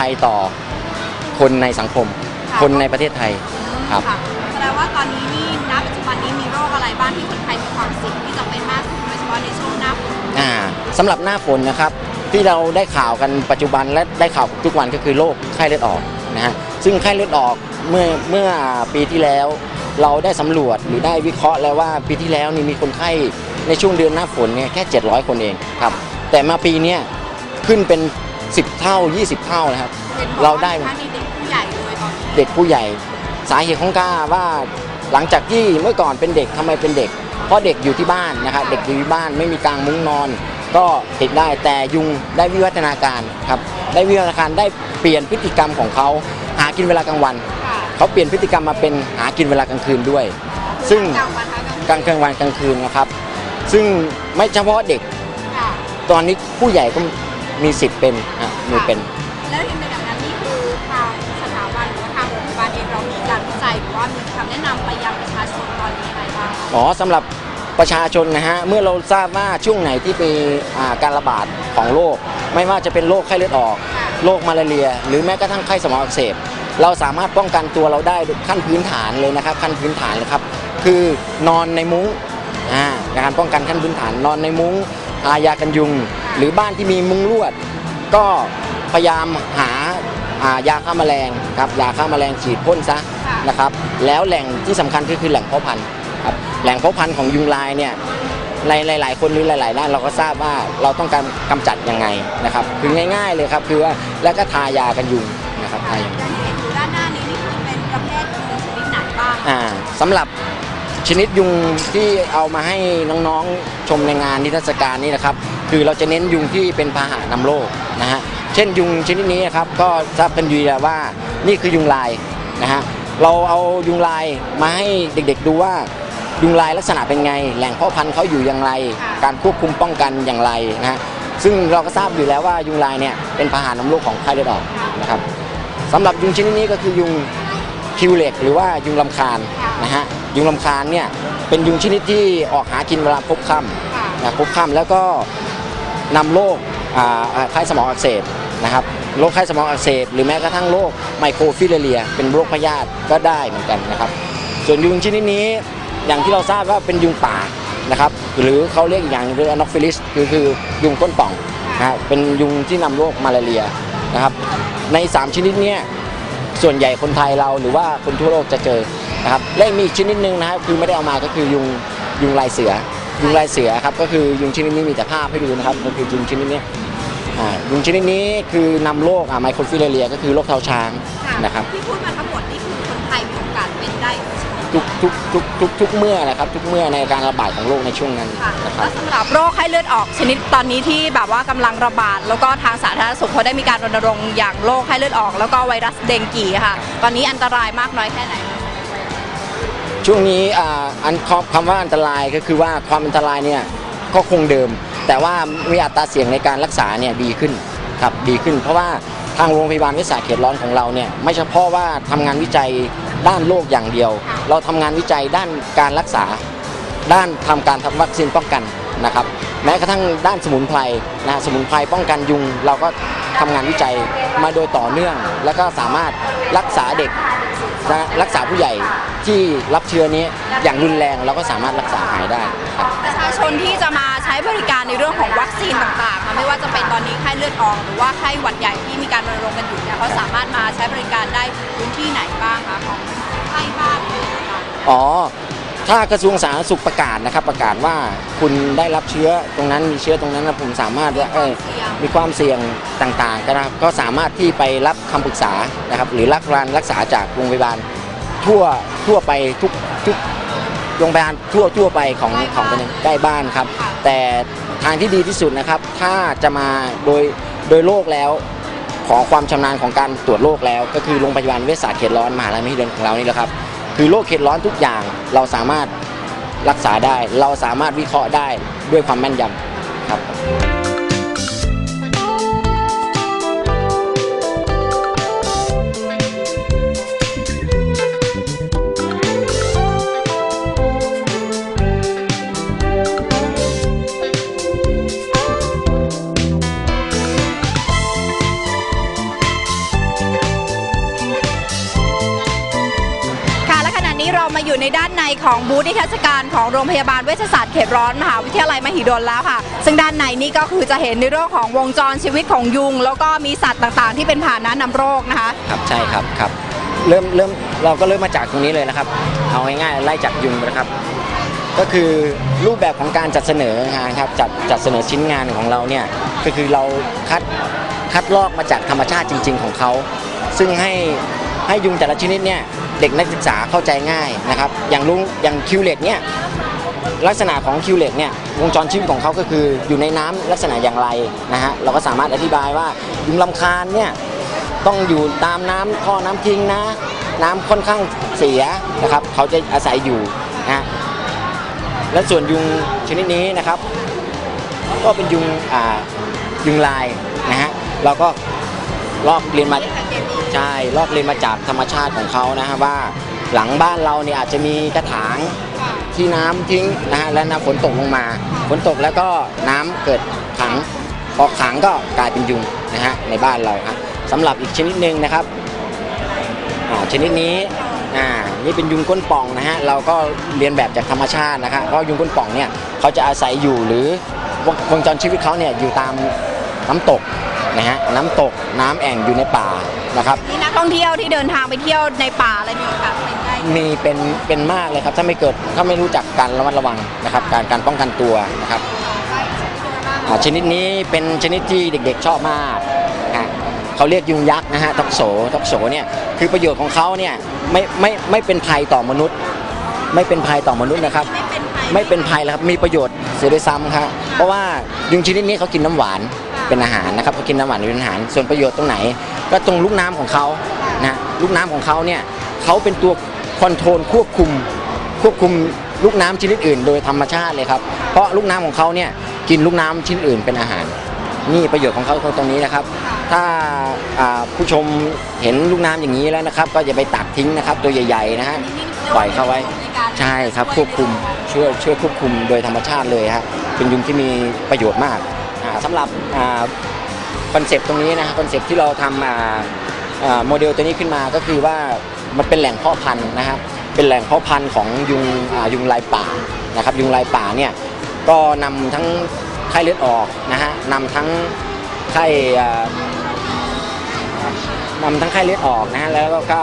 ภัยต่อคนในสังคมค่ะคนในประเทศไทยครับค่ะแสดงว่าตอนนี้นี่ณปัจจุบันนี้มีโรคอะไรบ้างที่คนไทยมีความเสี่ยงที่จะเป็นมากขึ้นโดยเฉพาะในช่วงหน้าฝนอ่าสำหรับหน้าฝนนะครับ ที่เราได้ข่าวกันปัจจุบันและได้ข่าวทุกวันก็คือโรคไข้เลือดออกนะฮะซึ่งไข้เลือดออกเมื่อเมื่อปีที่แล้ว เราได้สำรวจหรือได้วิเคราะห์แล้วว่าปีที่แล้วนี่มีคนไข้ในช่วงเดือนหน้าฝนเนี่ยแค่ 700 คนเองครับแต่มาปีเนี้ยขึ้นเป็น 10 เท่า 20 เท่านะครับห็นบอกเราได้ว่ามีทั้งในเด็กผู้ใหญ่เลยตอนนี้เด็กผู้ใหญ่ สาเหตุของกาว่าหลังจากที่เมื่อก่อนเป็นเด็กทำไมเป็นเด็ก เพราะเด็กอยู่ที่บ้านนะครับเด็กอยู่ที่บ้านไม่มีกางมุ้งนอน ก็ติดได้แต่ยุงได้วิวัฒนาการครับได้วิวัฒนาการได้เปลี่ยนพฤติกรรมของเขาหากินเวลากลางวันค่ะเขาเปลี่ยนพฤติกรรมมาเป็นหากินเวลากลางคืนด้วย ซึ่งกลางวันคะกลางกลางวันกลางคืนนะครับ ซึ่งไม่เฉพาะเด็กค่ะตอนนี้ผู้ใหญ่ก็ มีสิทธิ์เป็นอะมีเป็น แล้วในแบบนั้นนี่คือทางสถาบันหรือว่าทางโรงพยาบาลเองเรามีการวิจัยหรือว่ามีคำแนะนำไปยังประชาชนตอนนี้ยังไงบ้างคะอ๋อสำหรับประชาชนนะฮะเมื่อเราทราบว่าช่วงไหนที่มีอ่าการระบาดของโรคไม่ว่าจะเป็นโรคไข้เลือดออกโรคมาลาเรีย หรือแม้กระทั่งไข้สมองอักเสบเราสามารถป้องกันตัวเราได้ขั้นพื้นฐานเลยนะครับ ขั้นพื้นฐานเลยครับคือนอนในมุ้งอ่าการป้องกันขั้นพื้นฐานนอนในมุ้ง ทายากันยุง หรือบ้านที่มีมุ้งลวด ก็พยายามหาอ่ายาฆ่าแมลงครับยาฆ่าแมลงฉีดพ่นซะค่ะนะครับแล้วแหล่งที่สำคัญก็คือแหล่งเพาะพันธุ์ครับแหล่งเพาะพันธุ์ของยุงลายเนี่ยในหลาย ๆ คนหรือหลายๆด้านเราก็ทราบว่าเราต้องการกำจัดยังไงนะครับคือง่าย ๆเลยครับคือว่าแล้วก็ทายากันยุงนะครับทายาอย่างที่เห็นอยู่ด้านหน้านี้นี่คือเป็นประเภทยุงชนิดไหนบ้างอ่าสำหรับ ชนิดยุงที่เอามาให้น้องๆชมในงานนิทรรศการนี้นะครับ คือเราจะเน้นยุงที่เป็นพาหะนำโรคนะฮะเช่นยุงชนิดนี้นะครับก็ทราบกันอยู่แล้วว่านี่คือยุงลายนะฮะเราเอายุงลายมาให้เด็กๆดูว่ายุงลายลักษณะเป็นไง แหล่งเพาะพันธุ์เขาอยู่อย่างไร การควบคุมป้องกันอย่างไรนะฮะซึ่งเราก็ทราบอยู่แล้วว่ายุงลายเนี่ยเป็นพาหะนำโรคของไข้เลือดออกนะครับสำหรับยุงชนิดนี้ก็คือยุงคิวเล็กหรือว่ายุงลำคาญนะฮะ ยุงลำคาญเนี่ยเป็นยุงชนิดที่ออกหากินเวลาพบค่ค่ะำนะพบค่ำแล้วก็นำโรคอ่าอ่าไข้สมองอักเสบนะครับโรคไข้สมองอักเสบหรือแม้กระทั่งโรคไมโครฟิลเลีย เป็นโรคพยาธิก็ได้เหมือนกันนะครับ ส่วนยุงชนิดนี้อย่างที่เราทราบว่าเป็นยุงป่านะครับหรือเขาเรียกอีกอย่างหนึงคืออนอฟิลิสคือคือยุงก้นป่องนะฮะเป็นยุงที่นำโรคมาลาเรียนะครับใน 3 ชนิดเนี้ยส่วนใหญ่คนไทยเราหรือว่าคนทั่วโลกจะเจอ นะครับและมีอีกชนิดหนึ่งนะครับคือไม่ได้เอามาก็คือยุงยุงลายเสือ ยุงลายเสือครับก็คือยุงชนิดนี้มีแต่ภาพให้ดูนะครับก็คือยุงชนิดนี้อ่ายุงชนิดนี้คือนำโรคไมโครฟิลเลียก็คือโรคเท้าช้างค่ะนะครับที่พูดมาทั้งหมดนี่คือคนไทยมีโอกาสเป็นได้ทุกชนิดทุกทุกทุกทุกทุกเมื่อนะครับทุกเมื่อในการระบาดของโรคในช่วงนั้นค่ะนะครัแล้บวสำหรับโรคไข้เลือดออกชนิดตอนนี้ที่แบบว่ากำลังระบาด แล้วก็ทางสาธารณสุขเขาได้มีการรณรงค์อย่างโรคไข้เลือดออก แล้วก็ไวรัสเดงกีค่ะ ตอนนี้อันตรายมากน้อยแค่ไหนคะ ช่วงนี้อันคำว่าอันตรายก็คือว่าความอันตรายเนี่ยก็คงเดิม แต่ว่ามีอัตราเสี่ยงในการรักษาเนี่ยดีขึ้นครับดีขึ้น เพราะว่าทางโรงพยาบาลวิสาเขตร้อนของเราเนี่ยไม่เฉพาะว่าทำงานวิจัยด้านโรคอย่างเดียว เราทำงานวิจัยด้านการรักษา ด้านทำการทำวัคซีนป้องกันนะครับแม้กระทั่งด้านสมุนไพรนะสมุนไพรป้องกันยุง เราก็ทำงานวิจัยมาโดยต่อเนื่อง แล้วก็สามารถรักษาเด็ก รักษาผู้ใหญ่ที่รับเชื้อนี้อย่างรุนแรงเราก็สามารถรักษาหายได้ครับประชาชนที่จะมาใช้บริการในเรื่องของวัคซีนต่างๆค่ะไม่ว่าจะเป็นตอนนี้ไข้เลือดออกหรือว่าไข้หวัดใหญ่ที่มีการรณรงค์กันอยู่เนี่ยเขาสามารถมาใช้บริการได้พื้นที่ไหนบ้างคะของใกล้บ้านหรืออะไรบ้างอ๋อ ถ้ากระทรวงสาธารณสุขประกาศนะครับ ประกาศว่าคุณได้รับเชื้อตรงนั้นมีเชื้อตรงนั้นนะผมสามารถว่าเออมีความเสี่ยงต่างๆก็นะครับก็สามารถที่ไปรับคำปรึกษานะครับ หรือรับการรักษาจากโรงพยาบาลทั่วทั่วไปทุกทุกโรงพยาบาลทั่วทั่วไปของของประเทศใกล้บ้านครับ แต่ทางที่ดีที่สุดนะครับ ถ้าจะมาโดยโดยโรคแล้ว ขอความชำนาญของการตรวจโรคแล้ว ก็คือโรงพยาบาลเวชศาสตร์เขตร้อนมหาลัยมหิดลของเรานี่แหละครับ คือโรคเขตร้อนทุกอย่างเราสามารถรักษาได้ เราสามารถวิเคราะห์ได้ด้วยความแม่นยำ ของบูธนิทรรศการของโรงพยาบาลเวชศาสตร์เขตร้อนมหาวิทยาลัยมหิดลแล้วค่ะ ซึ่งด้านในนี่ก็คือจะเห็นในเรื่องของวงจรชีวิตของยุง แล้วก็มีสัตว์ต่างๆ ที่เป็นพาหนะนำโรคนะคะครับใช่ครับครับเริ่มเริ่มเราก็เริ่มมาจากตรงนี้เลยนะครับ เอาง่ายๆไล่จากยุงนะครับ ก็คือรูปแบบของการจัดเสนองานครับจัดจัดเสนอชิ้นงานของเราเนี่ยก็คือเราคัดคัดลอกมาจากธรรมชาติจริง ๆ ของเขาซึ่งให้ให้ยุงแต่ละชนิดเนี่ย เด็กนักศึกษาเข้าใจง่ายนะครับอย่างลุงอย่างคิวเลตเนี่ยลักษณะของคิวเลตเนี่ยวงจรชีวิตของเขาก็คืออยู่ในน้ำลักษณะอย่างไรนะฮะเราก็สามารถอธิบายว่ายุงลำคาญเนี่ยต้องอยู่ตามน้ำท่อน้ำทิ้งนะ น้ำค่อนข้างเสียนะครับเขาจะอาศัยอยู่นะและส่วนยุงชนิดนี้นะครับ ก็เป็นยุงอ่ายุงลายนะฮะเราก็ลอกเรียนมา ใช่ลอกเรียนมาจากธรรมชาติของเขานะฮะว่า หลังบ้านเราเนี่ยอาจจะมีกระถางที่น้ำทิ้งนะฮะแล้วน้ำฝนตกลงมาฝนตกแล้วก็น้ำเกิดขังพอขังก็กลายเป็นยุงนะฮะในบ้านเราครับสำหรับอีกชนิดหนึ่งนะครับชนิดนี้อ่านี่เป็นยุงก้นป่องนะฮะเราก็เรียนแบบจากธรรมชาตินะครับเพราะยุงก้นป่องเนี่ยเขาจะอาศัยอยู่หรือวงวงจรชีวิตเขาเนี่ยอยู่ตามน้ำตกนะฮะน้ำตกน้ำแอ่งอยู่ในป่า นะครับนี่นักท่องเที่ยวที่เดินทางไปเที่ยวในป่าอะไรมีโอกาสเป็นได้มีเป็นเป็นมากเลยครับ ถ้าไม่เกิดถ้าไม่รู้จักการระมัดระวังนะครับ การการป้องกันตัวนะครับอ่าชนิดนี้เป็นชนิดที่เด็กๆชอบมากนะฮะเขาเรียกยุงยักษ์นะฮะทอกโสทอกโสเนี่ยคือประโยชน์ของเขาเนี่ยไม่ไม่ไม่เป็นภัยต่อมนุษย์ ไม่เป็นภัยต่อมนุษย์นะครับ ไม่เป็นภัยไม่เป็นภัยแล้วครับมีประโยชน์เสียด้วยซ้ำครับเพราะว่ายุงชนิดนี้เขากินน้ำหวานเป็นอาหารนะครับเขากินน้ำหวานเป็นอาหาร ส่วนประโยชน์ตรงไหน ก็ตรงลูกน้ำของเขานะลูกน้ำของเขาเนี่ยเขาเป็นตัวคอนโทรลควบคุมควบคุมลูกน้ำชนิดอื่น โดยธรรมชาติเลยครับเพราะลูกน้ำของเขาเนี่ยกินลูกน้ำชนิดอื่นเป็นอาหาร นี่ประโยชน์ของเขาตรงนี้นะครับ ถ้าผู้ชมเห็นลูกน้ำอย่างนี้แล้วนะครับ ก็อย่าไปตักทิ้งนะครับ ตัวใหญ่ๆนะฮะปล่อยเข้าไว้ใช่ครับควบคุมช่วยช่วยควบคุมโดยธรรมชาติเลยครับเป็นยุงที่มีประโยชน์มากอ่าสำหรับ คอนเซปต์ตรงนี้นะคอนเซปต์ที่เราทำอ่าโมเดลตัวนี้ขึ้นมาก็คือว่ามันเป็นแหล่งเพาะพันธุ์นะครับเป็นแหล่งเพาะพันธุ์ของยุงยุงลายป่านะครับยุงลายป่าเนี่ยก็นำทั้งไข้เลือดออกนะฮะนำทั้งไข้นำทั้งไข้เลือดออกนะฮะแล้วก็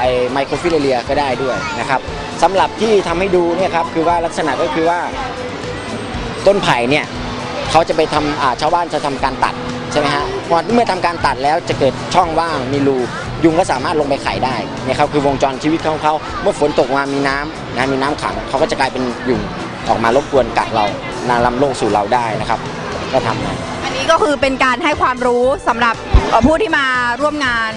ไอไมโครฟิลเลียก็ได้ด้วยนะครับสำหรับที่ทำให้ดูเนี่ยครับคือว่าลักษณะก็คือว่าต้นไผ่เนี่ย เขาจะไปทำชาวบ้านจะทำการตัดใช่ไหมฮะพอเมื่อทำการตัดแล้วจะเกิดช่องว่างมีรูยุงก็สามารถลงไปไข่ได้เนี่ยครับคือวงจรชีวิตของเขาเมื่อฝนตกมามีน้ำนะมีน้ำขังเขาก็จะกลายเป็นยุงออกมารบกวนกัดเรานาลำโรคสู่เราได้นะครับ ก็ทำนะอันนี้ก็คือเป็นการให้ความรู้สำหรับผู้ที่มาร่วมงาน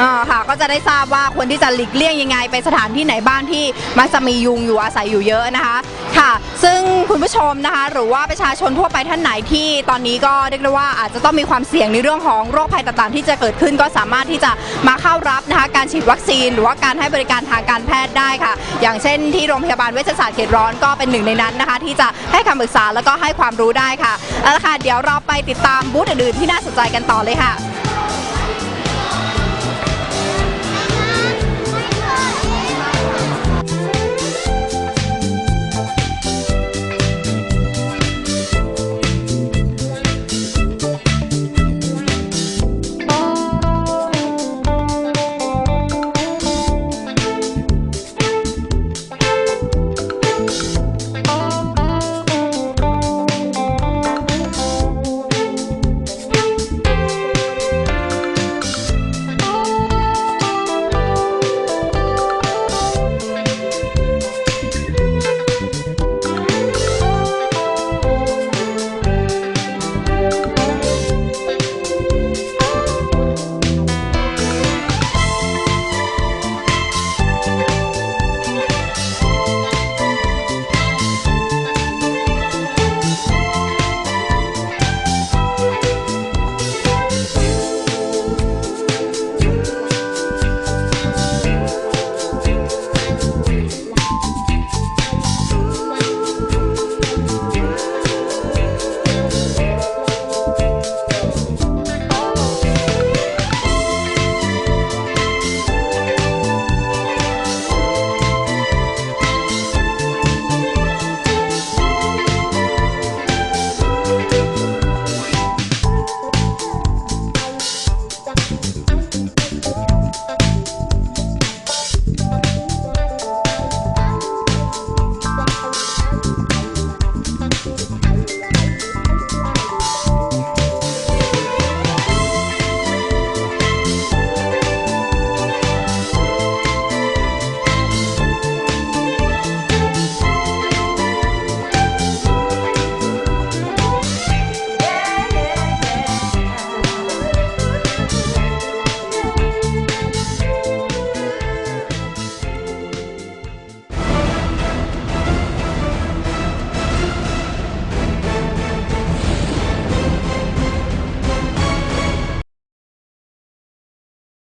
อ่าค่ะก็จะได้ทราบว่าควรที่จะหลีกเลี่ยงยังไง ไปสถานที่ไหนบ้างที่มักจะมียุงอยู่อาศัยอยู่เยอะนะคะค่ะ ซึ่งคุณผู้ชมนะคะ หรือว่าประชาชนทั่วไปท่านไหนที่ตอนนี้ก็เรียกได้ว่าอาจจะต้องมีความเสี่ยงในเรื่องของโรคภัยต่างๆ ที่จะเกิดขึ้นก็สามารถที่จะมาเข้ารับนะคะการฉีดวัคซีน หรือว่าการให้บริการทางการแพทย์ได้ค่ะ อย่างเช่นที่โรงพยาบาลเวชศาสตร์เขตร้อนก็เป็นหนึ่งในนั้นนะคะ ที่จะให้คำปรึกษาแล้วก็ให้ความรู้ได้ค่ะเอาละค่ะเดี๋ยวเราไปติดตามบูธอื่นๆที่น่าสนใจกันต่อเลยค่ะ